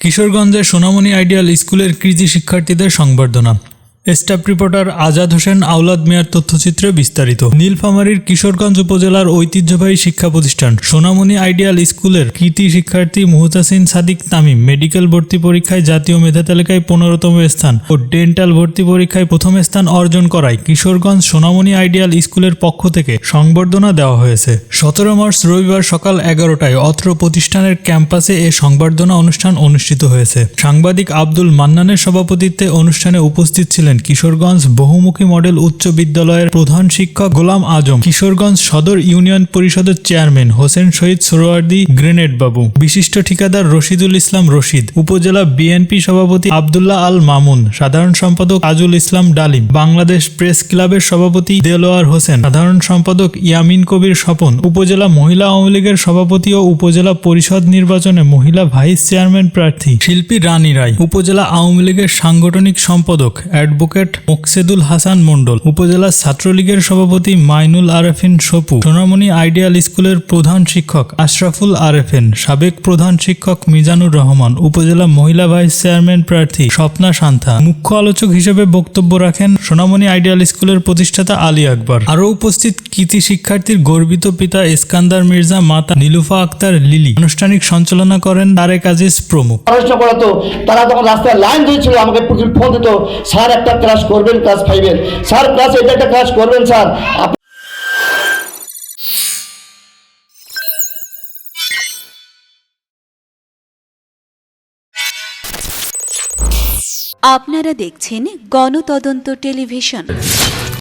কিশোরগঞ্জের সোনামণি আইডিয়াল স্কুলের কৃষি শিক্ষার্থীদের সংবর্ধনা। স্টাফ রিপোর্টার আজাদ হোসেন আওলাদ মিয়ার তথ্যচিত্রে বিস্তারিত। নীলফামারীর কিশোরগঞ্জ উপজেলার ঐতিহ্যবাহী শিক্ষা প্রতিষ্ঠান সোনামণি আইডিয়াল স্কুলের কৃতি শিক্ষার্থী মুহতাসিন সাদিক তামিম মেডিকেল ভর্তি পরীক্ষায় জাতীয় মেধা তালিকায় পনেরোতম স্থান ও ডেন্টাল ভর্তি পরীক্ষায় প্রথম স্থান অর্জন করায় কিশোরগঞ্জ সোনামণি আইডিয়াল স্কুলের পক্ষ থেকে সংবর্ধনা দেওয়া হয়েছে। সতেরো মার্চ রবিবার সকাল এগারোটায় অত্র প্রতিষ্ঠানের ক্যাম্পাসে এ সংবর্ধনা অনুষ্ঠান অনুষ্ঠিত হয়েছে। সাংবাদিক আব্দুল মান্নানের সভাপতিত্বে অনুষ্ঠানে উপস্থিত ছিলেন কিশোরগঞ্জ বহুমুখী মডেল উচ্চ বিদ্যালয়ের প্রধান শিক্ষক গোলাম আজম, কিশোরগঞ্জ সদর ইউনিয়ন পরিষদের চেয়ারম্যান হোসেন শহীদ সোহরাওয়ার্দী গ্রেনেড বাবু বিশিষ্ট ঠিকাদার রশিদুল ইসলাম রশিদ, উপজেলা বিএনপি সভাপতি আবদুল্লাহ আল মামুন, সাধারণ সম্পাদক আজুল ইসলাম ডালিম, বাংলাদেশ প্রেস ক্লাবের সভাপতি দেলোয়ার হোসেন, সাধারণ সম্পাদক ইয়ামিন কবির স্বপন, উপজেলা মহিলা আওয়ামী লীগের সভাপতি ও উপজেলা পরিষদ নির্বাচনে মহিলা ভাইস চেয়ারম্যান প্রার্থী শিল্পী রানী রায়, উপজেলা আওয়ামী লীগের সাংগঠনিক সম্পাদক অ্যাডভোকেট মোকসেদুল হাসান মণ্ডল, উপজেলা ছাত্রলীগের সভাপতি মাইনুল আরেফিন সপু, সোনামণি আইডিয়াল স্কুলের প্রধান শিক্ষক আশরাফুল আরেফিন, সাবেক প্রধান শিক্ষক মিজানুর রহমান, উপজেলা মহিলা ভাইস চেয়ারম্যান প্রার্থী স্বপ্না শান্তা মুখ্য আলোচক হিসেবে বক্তব্য রাখেন সোনামণি আইডিয়াল স্কুলের প্রতিষ্ঠাতা আলী আকবর। আরও উপস্থিত কৃতি শিক্ষার্থীর গর্বিত পিতা ইস্কান্দার মির্জা, মাতা নীলুফা আক্তার লিলি। আনুষ্ঠানিক সঞ্চালনা করেন তারেক আজিজ প্রমুখ। তারা তখন রাস্তায় লাইন দিয়েছিল আমাকে ফোন দিত, স্যার, একটা ক্লাস করবেন ক্লাস ফাইভের স্যার ক্লাস এটা একটা ক্লাস করবেন, স্যার। আপনারা দেখছেন গণতদন্ত টেলিভিশন।